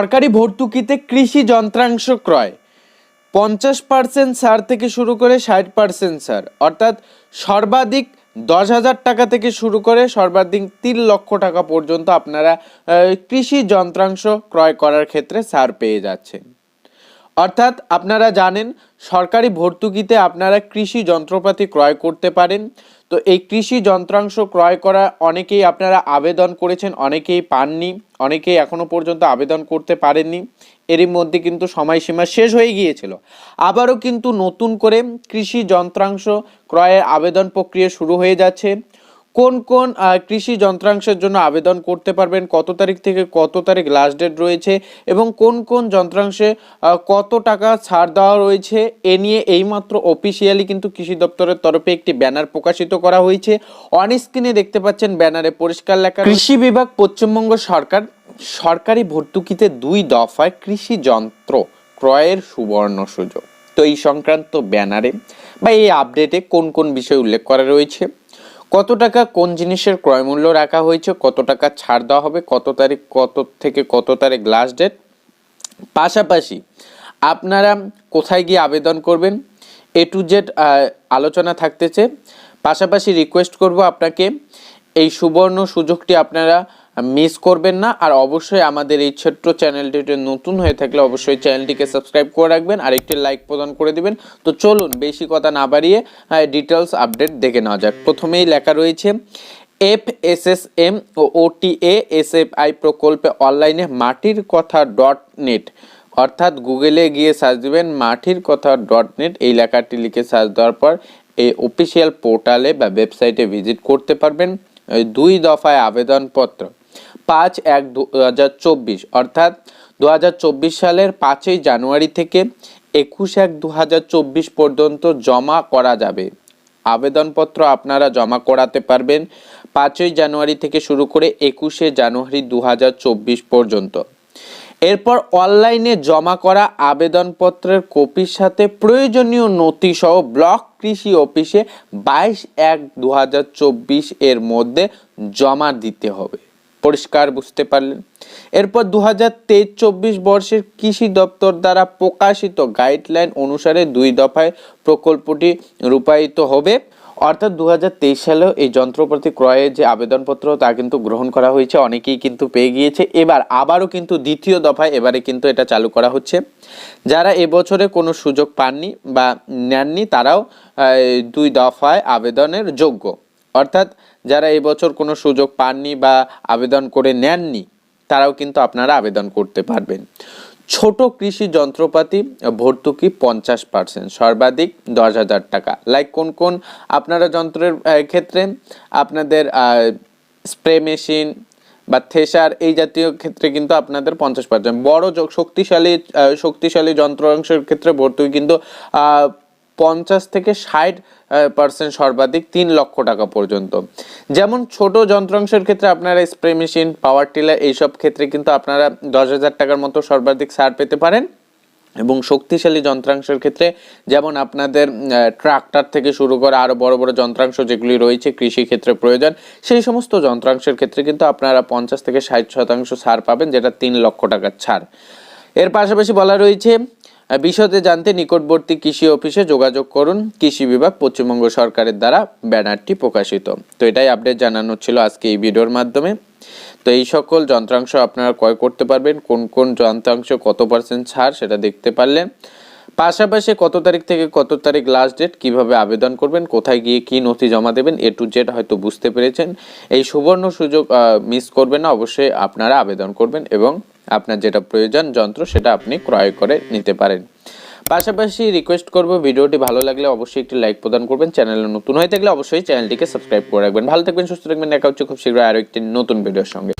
সরকারি ভর্তুকিতে কৃষি যন্ত্রাংশ ক্রয়। পঞ্চাশ পার্সেন্ট সার থেকে শুরু করে ষাট পার্সেন্ট সার। অর্থাৎ সর্বাধিক দশ হাজার টাকা থেকে শুরু করে সর্বাধিক তিন লক্ষ টাকা পর্যন্ত আপনারা কৃষি যন্ত্রাংশ ক্রয় করার ক্ষেত্রে সার পেয়ে যাচ্ছেন। অর্থাৎ আপনারা জানেন, সরকারি ভর্তুকিতে আপনারা কৃষি যন্ত্রপাতি ক্রয় করতে পারেন। তো এই কৃষি যন্ত্রাংশ ক্রয় করা অনেকেই আপনারা আবেদন করেছেন, অনেকেই পাননি, অনেকেই এখনও পর্যন্ত আবেদন করতে পারেননি। এরই মধ্যে কিন্তু সময়সীমা শেষ হয়ে গিয়েছিল। আবারও কিন্তু নতুন করে কৃষি যন্ত্রাংশ ক্রয়ের আবেদন প্রক্রিয়া শুরু হয়ে যাচ্ছে। কোন কোন কৃষি যন্ত্রাংশের জন্য আবেদন করতে পারবেন, কত তারিখ থেকে কত তারিখ লাস্ট ডেট রয়েছে এবং কোন কোন যন্ত্রাংশে কত টাকা ছাড় দেওয়া রয়েছে, এ নিয়ে এইমাত্র অফিসিয়ালি কিন্তু কৃষি দপ্তরের তরফে একটি ব্যানার প্রকাশিত করা হয়েছে। অন স্ক্রিনে দেখতে পাচ্ছেন ব্যানারে পরিষ্কার লেখা কৃষি বিভাগ পশ্চিমবঙ্গ সরকার, সরকারি ভর্তুকিতে দুই দফায় কৃষি যন্ত্র ক্রয়ের সুবর্ণ সুযোগ। তো এই সংক্রান্ত ব্যানারে বা এই আপডেটে কোন কোন বিষয় উল্লেখ করা রয়েছে? কত টাকা, কোন জিনিসের ক্রয়মূল্য রাখা হয়েছে, কত টাকা ছাড় দেওয়া হবে, কত তারিখ, কত থেকে কত তারিখ লাস্ট ডেট পাশাপাশি আপনারা কোথায় গিয়ে আবেদন করবেন? এ টু জেড আলোচনা থাকতেছে। পাশাপাশি রিকোয়েস্ট করব আপনাকে, এই সুবর্ণ সুযোগটি আপনারা মিস করবেন না, আর অবশ্যই আমাদের এই ছোট্ট চ্যানেলটিতে নতুন হয়ে থাকলে অবশ্যই চ্যানেলটিকে সাবস্ক্রাইব করে রাখবেন, আর একটি লাইক প্রদান করে দিবেন। তো চলুন বেশি কথা না বাড়িয়ে ডিটেলস আপডেট দেখে নেওয়া যাক। প্রথমেই লেখা রয়েছে F S S M O OTA S F I প্রকল্পে অনলাইনে মাটির কথা ডট নেট অর্থাৎ গুগলে গিয়ে সার্চ দিবেন, মাটির কথা ডট নেট এই লেখাটি লিখে সার্চ দেওয়ার পর এই অফিসিয়াল পোর্টালে বা ওয়েবসাইটে ভিজিট করতে পারবেন। দুই দফায় আবেদনপত্র। পাঁচ এক দু অর্থাৎ দু হাজার চব্বিশ সালের পাঁচই জানুয়ারি থেকে একুশ এক দু পর্যন্ত জমা করা যাবে। আবেদনপত্র আপনারা জমা করাতে পারবেন পাঁচই জানুয়ারি থেকে শুরু করে একুশে জানুয়ারি দু হাজার চব্বিশ পর্যন্ত। এরপর অনলাইনে জমা করা আবেদনপত্রের কপির সাথে প্রয়োজনীয় নথি সহ ব্লক কৃষি অফিসে বাইশ এক দু এর মধ্যে জমা দিতে হবে। পরিষ্কার বুঝতে পারলেন। এরপর দু হাজার তেইশ চব্বিশ বর্ষের কৃষি দপ্তর দ্বারা প্রকাশিত গাইডলাইন অনুসারে দুই দফায় প্রকল্পটি রূপায়িত হবে। অর্থাৎ দু সালেও এই যন্ত্রপাতি ক্রয়ের যে আবেদনপত্র, তা কিন্তু গ্রহণ করা হয়েছে, অনেকেই কিন্তু পেয়ে গিয়েছে। এবার আবারও কিন্তু দ্বিতীয় দফায় এবারে কিন্তু এটা চালু করা হচ্ছে। যারা এবছরে কোনো সুযোগ পাননি বা নেননি, তারাও দুই দফায় আবেদনের যোগ্য। অর্থাৎ যারা এবছর কোনো সুযোগ পাননি বা আবেদন করে নেননি, তারাও কিন্তু আপনারা আবেদন করতে পারবেন। ছোট কৃষি যন্ত্রপাতি, ভর্তুকি পঞ্চাশ পার্সেন্ট, সর্বাধিক দশ হাজার টাকা। লাইক কোন কোন আপনারা যন্ত্রের ক্ষেত্রে? আপনাদের স্প্রে মেশিন বা থেসার এই জাতীয় ক্ষেত্রে কিন্তু আপনাদের পঞ্চাশ পার্সেন্ট। বড় শক্তিশালী শক্তিশালী যন্ত্রাংশের ক্ষেত্রে ভর্তুকি কিন্তু পঞ্চাশ থেকে ষাট পার্সেন্ট সর্বাধিক তিন লক্ষ টাকা পর্যন্ত। যেমন ছোট যন্ত্রাংশের ক্ষেত্রে আপনারা স্প্রে মেশিন পাওয়ার টিলার এইসব ক্ষেত্রে কিন্তু আপনারা দশ হাজার টাকার মতো সর্বাধিক ছাড় পেতে পারেন। এবং শক্তিশালী যন্ত্রাংশের ক্ষেত্রে যেমন আপনাদের ট্রাক্টর থেকে শুরু করে আরও বড় বড় যন্ত্রাংশ যেগুলি রয়েছে কৃষি ক্ষেত্রে প্রয়োজন, সেই সমস্ত যন্ত্রাংশের ক্ষেত্রে কিন্তু আপনারা পঞ্চাশ থেকে ষাট শতাংশ ছাড় পাবেন, যেটা তিন লক্ষ টাকার ছাড়। এর পাশাপাশি বলা রয়েছে বিশদে জানতে নিকটবর্তী কৃষি অফিসে যোগাযোগ করুন। কৃষি বিভাগ পশ্চিমবঙ্গ সরকারের দ্বারা ব্যানারটি প্রকাশিত। তো এটাই আপডেট জানানো ছিল আজকে এই ভিডিওর মাধ্যমে। তো এই সকল যন্ত্রাংশ আপনারা ক্রয় করতে পারবেন। কোন কোন যন্ত্রাংশ কত পার্সেন্ট ছাড় সেটা দেখতে পারলেন পাশাপাশি কত তারিখ থেকে কত তারিখ লাস্ট ডেট কীভাবে আবেদন করবেন, কোথায় গিয়ে কি নথি জমা দেবেন, এ টু জেড হয়তো বুঝতে পেরেছেন। এই সুবর্ণ সুযোগ মিস করবেন না, অবশ্যই আপনারা আবেদন করবেন এবং আপনার যেটা প্রয়োজন যন্ত্র সেটা আপনি ক্রয় করে নিতে পারেন। পাশাপাশি রিকোয়েস্ট করব, ভিডিওটি ভালো লাগলে অবশ্যই একটি লাইক প্রদান করবেন চ্যানেলে নতুন হয়ে থাকলে অবশ্যই চ্যানেলটিকে সাবস্ক্রাইব করে রাখবেন। ভালো থাকবেন, সুস্থ থাকবেন, দেখা হচ্ছে খুব শীঘ্রই আরও একটি নতুন ভিডিওর সঙ্গে।